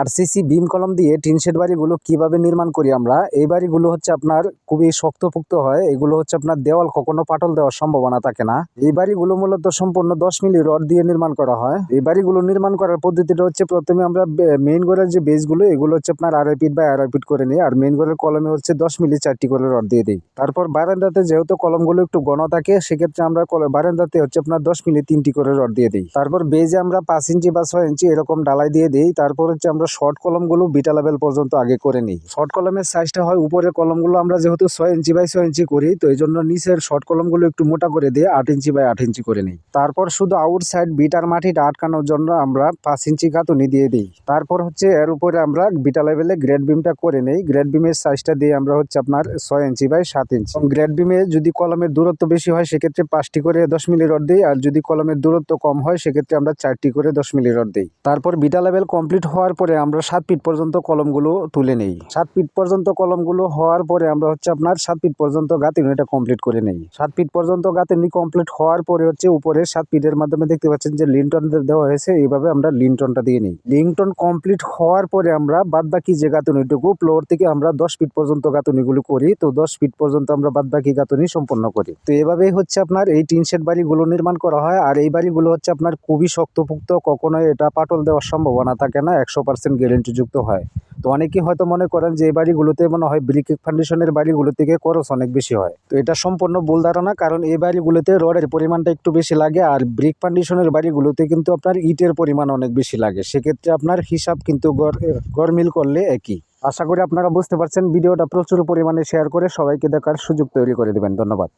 RCC বিম কলম দিয়ে tin shed বাড়িগুলো কীভাবে নির্মাণ করি আমরা? এই বাড়িগুলো হচ্ছে আপনার খুবই শক্তপোক্ত হয়। এগুলো হচ্ছে আপনার দেওয়াল কখনো পাটল দেওয়ার সম্ভাবনা থাকে না। এই বাড়িগুলো মূলত সম্পূর্ণ দশ মিলি রড দিয়ে নির্মাণ করা হয়। এই বাড়িগুলো নির্মাণ করার পদ্ধতিটা হচ্ছে প্রথমে আমরা মেইন ঘরের যে বেসগুলো, এগুলো হচ্ছে আপনার আড়াই ফিট বা আড়াই ফিট করে নিই। আর মেইন ঘরের কলমে হচ্ছে দশ মিলি চারটি করে রড দিয়ে দিই। তারপর বারান্দাতে যেহেতু কলমগুলো একটু ঘন থাকে, সেক্ষেত্রে আমরা বারান্দাতে হচ্ছে আপনার দশ মিলি তিনটি করে রড দিয়ে দিই। তারপর বেজে আমরা পাঁচ ইঞ্চি বা ছয় ইঞ্চি এরকম ডালাই দিয়ে দিই। তারপর হচ্ছে আমরা শর্ট কলমগুলো বিটা লেভেল পর্যন্ত আগে করে নিই। শর্ট কলমের সাইজটা হয় উপরের কলমগুলো আমরা যেহেতু ছয় ইঞ্চি বাই ছয় ইঞ্চি করি, তো এই জন্য নিচের শর্ট কলমগুলো একটু মোটা করে দিয়ে আট ইঞ্চি বাই আট ইঞ্চি করে নিই। তারপর শুধু আউট সাইড বিটার মাটিটা আটকানোর জন্য আমরা পাঁচ ইঞ্চি গাঁথুনি দিয়ে দিই। তারপর হচ্ছে এর উপরে আমরা বিটা লেভেলে গ্রেড বিমটা করে নেই। গ্রেড বিমের সাইজটা দিয়ে আমরা হচ্ছে আপনার ছয় ইঞ্চি বাই সাত ইঞ্চি। গ্রেড বিমে যদি কলমের দূরত্ব বেশি হয়, সেক্ষেত্রে পাঁচটি করে দশ মিলি রড দিই। আর যদি কলমের দূরত্ব কম হয়, সেক্ষেত্রে আমরা চারটি করে দশ মিলি রড দিই। তারপর বিটা লেভেল কমপ্লিট হওয়ার পরে আমরা সাত ফিট পর্যন্ত কলমগুলো তুলে নেই। সাত ফিট পর্যন্ত কলমগুলো হওয়ার পরে আমরা হচ্ছে আপনার সাত ফিট পর্যন্ত গাঁথুনিটা কমপ্লিট করে নেই। সাত ফিট পর্যন্ত গাঁথুনি কমপ্লিট হওয়ার পরে হচ্ছে উপরে সাত ফিটের মাধ্যমে দেখতে পাচ্ছেন যে লিনটন দেওয়া হয়েছে, এইভাবে আমরা লিনটনটা দিয়ে নিই। লিনটন কমপ্লিট হওয়ার পরে আমরা বাদ বাকি যে গাঁথুনিটুকু ফ্লোর থেকে আমরা দশ ফিট পর্যন্ত গাঁথুনিগুলো করি, তো দশ ফিট পর্যন্ত আমরা বাদ বাকি গাঁথুনি সম্পন্ন করি। তো এভাবেই হচ্ছে আপনার এই টিন শেড বাড়িগুলো নির্মাণ করা হয়, আর এই বাড়িগুলো হচ্ছে আপনার খুবই শক্তপোক্ত, কখনোই এটা পাটল দেওয়ার সম্ভাবনা থাকে না, একশো পার্সেন্ট গ্যারেন্টিযুক্ত হয়। তো অনেকেই হয়তো মনে করেন যে এই বাড়িগুলোতে মনে হয় ব্রিক ফাউন্ডেশনের বাড়িগুলো থেকে খরচ অনেক বেশি হয়। তো এটা সম্পূর্ণ ভুল ধারণা, কারণ এই বাড়িগুলোতে রডের পরিমাণটা একটু বেশি লাগে আর ব্রিক ফাউন্ডেশনের বাড়িগুলোতে কিন্তু আপনার ইটের পরিমাণ অনেক বেশি লাগে। সেক্ষেত্রে আপনার হিসাব কিন্তু গড়, গড়মিল করলে একই। আশা করি আপনারা বুঝতে পারছেন, ভিডিওটা প্রচুর পরিমাণে শেয়ার করে সবাইকে দেখার সুযোগ তৈরি করে দেবেন। ধন্যবাদ।